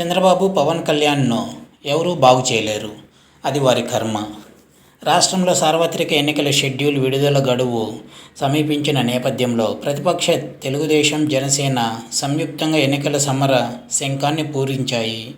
చంద్రబాబు పవన్ కళ్యాణ్ను ఎవరూ బాగు చేయలేరు. అది వారి కర్మ. రాష్ట్రంలో సార్వత్రిక ఎన్నికల షెడ్యూల్ విడుదల గడువు సమీపించిన నేపథ్యంలో ప్రతిపక్ష తెలుగుదేశం జనసేన సంయుక్తంగా ఎన్నికల సమర శంఖాన్ని పూరించాయి.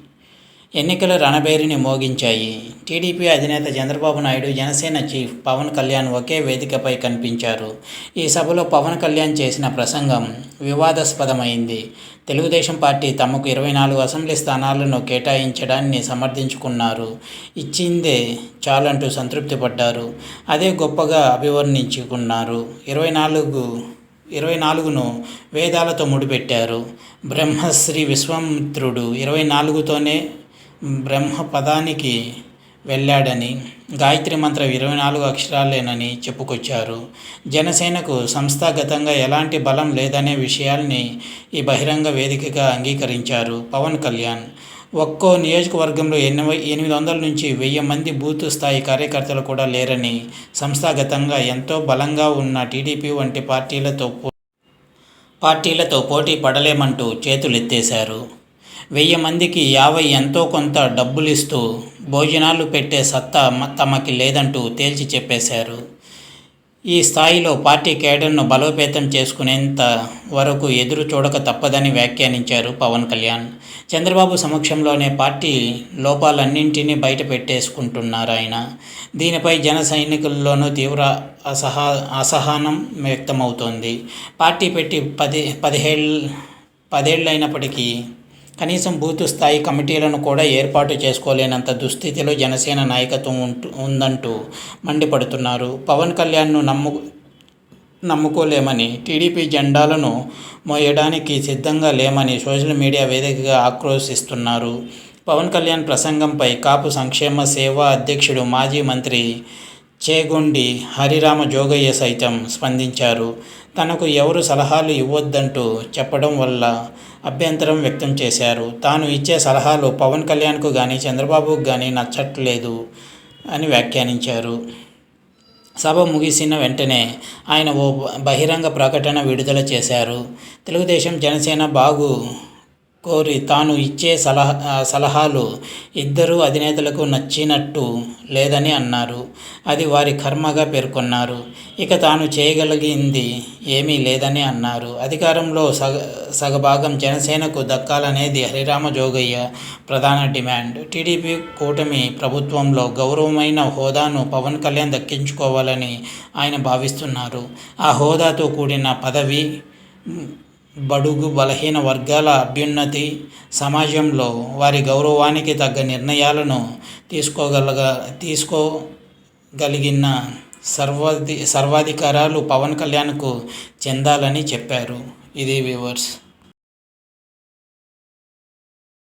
ఎన్నికల రణబేరిని మోగించాయి. టీడీపీ అధినేత చంద్రబాబు నాయుడు జనసేన చీఫ్ పవన్ కళ్యాణ్ ఒకే వేదికపై కనిపించారు. ఈ సభలో పవన్ కళ్యాణ్ చేసిన ప్రసంగం వివాదాస్పదమైంది. తెలుగుదేశం పార్టీ తమకు ఇరవై నాలుగు అసెంబ్లీ స్థానాలను కేటాయించడాన్ని సమర్థించుకున్నారు. ఇచ్చిందే చాలంటూ సంతృప్తి పడ్డారు. అదే గొప్పగా అభివర్ణించుకున్నారు. ఇరవై నాలుగు ఇరవై నాలుగును వేదాలతో ముడిపెట్టారు. బ్రహ్మశ్రీ విశ్వామిత్రుడు ఇరవై నాలుగుతోనే బ్రహ్మ పదానికి వెళ్ళాడని గాయత్రి మంత్రం ఇరవై నాలుగు అక్షరాలేనని చెప్పుకొచ్చారు. జనసేనకు సంస్థాగతంగా ఎలాంటి బలం లేదనే విషయాల్ని ఈ బహిరంగ వేదికగా అంగీకరించారు పవన్ కళ్యాణ్. ఒక్కో నియోజకవర్గంలో ఎనిమిది ఎనిమిది వందల నుంచి వెయ్యి మంది బూత్ స్థాయి కార్యకర్తలు కూడా లేరని సంస్థాగతంగా ఎంతో బలంగా ఉన్న టీడీపీ వంటి పార్టీలతో పార్టీలతో పోటీ పడలేమంటూ చేతులెత్తేశారు. వెయ్యి మందికి యాభై ఎంతో కొంత డబ్బులిస్తూ భోజనాలు పెట్టే సత్తా తమకి లేదంటూ తేల్చి చెప్పేశారు. ఈ స్థాయిలో పార్టీ కేడర్ను బలోపేతం చేసుకునేంత వరకు ఎదురు చూడక తప్పదని వ్యాఖ్యానించారు పవన్ కళ్యాణ్. చంద్రబాబు సమక్షంలోనే పార్టీ లోపాలన్నింటినీ బయట పెట్టేసుకుంటున్నారు ఆయన. దీనిపై జన సైనికుల్లోనూ తీవ్ర అసహా అసహనం వ్యక్తమవుతోంది. పార్టీ పెట్టి పది పదిహేళ్ళ పదేళ్ళైనప్పటికీ కనీసం బూత్ స్థాయి కమిటీలను కూడా ఏర్పాటు చేసుకోలేనంత దుస్థితిలో జనసేన నాయకత్వం ఉంటూ ఉందంటూ మండిపడుతున్నారు. పవన్ కళ్యాణ్ను నమ్ము నమ్ముకోలేమని టీడీపీ జెండాలను మోయడానికి సిద్ధంగా లేమని సోషల్ మీడియా వేదికగా ఆక్రోశిస్తున్నారు. పవన్ కళ్యాణ్ ప్రసంగంపై కాపు సంక్షేమ సేవా అధ్యక్షుడు మాజీ మంత్రి చేగొండి హరిరామ జోగయ్య సైతం స్పందించారు. తనకు ఎవరు సలహాలు ఇవ్వొద్దంటూ చెప్పడం వల్ల అభ్యంతరం వ్యక్తం చేశారు. తాను ఇచ్చే సలహాలు పవన్ కళ్యాణ్కు కానీ చంద్రబాబుకు కానీ నచ్చట్లేదు అని వ్యాఖ్యానించారు. సభ ముగిసిన వెంటనే ఆయన ఓ బహిరంగ ప్రకటన విడుదల చేశారు. తెలుగుదేశం జనసేన బాగు కోరి తాను ఇచ్చే సలహా సలహాలు ఇద్దరు అధినేతలకు నచ్చినట్టు లేదని అన్నారు. అది వారి కర్మగా పేర్కొన్నారు. ఇక తాను చేయగలిగింది ఏమీ లేదని అన్నారు. అధికారంలో సగ సగభాగం జనసేనకు దక్కాలనేది హరిరామ జోగయ్య ప్రధాన డిమాండ్. టీడీపీ కూటమి ప్రభుత్వంలో గౌరవమైన హోదాను పవన్ కళ్యాణ్ దక్కించుకోవాలని ఆయన భావిస్తున్నారు. ఆ హోదాతో కూడిన పదవి బడుగు బలహీన వర్గాల అభ్యున్నతి సమాజంలో వారి గౌరవానికి తగ్గ నిర్ణయాలను తీసుకోగలగ తీసుకోగలిగిన సర్వాధి సర్వాధికారాలు పవన్ కళ్యాణ్కు చెందాలని చెప్పారు. ఇది వ్యూవర్స్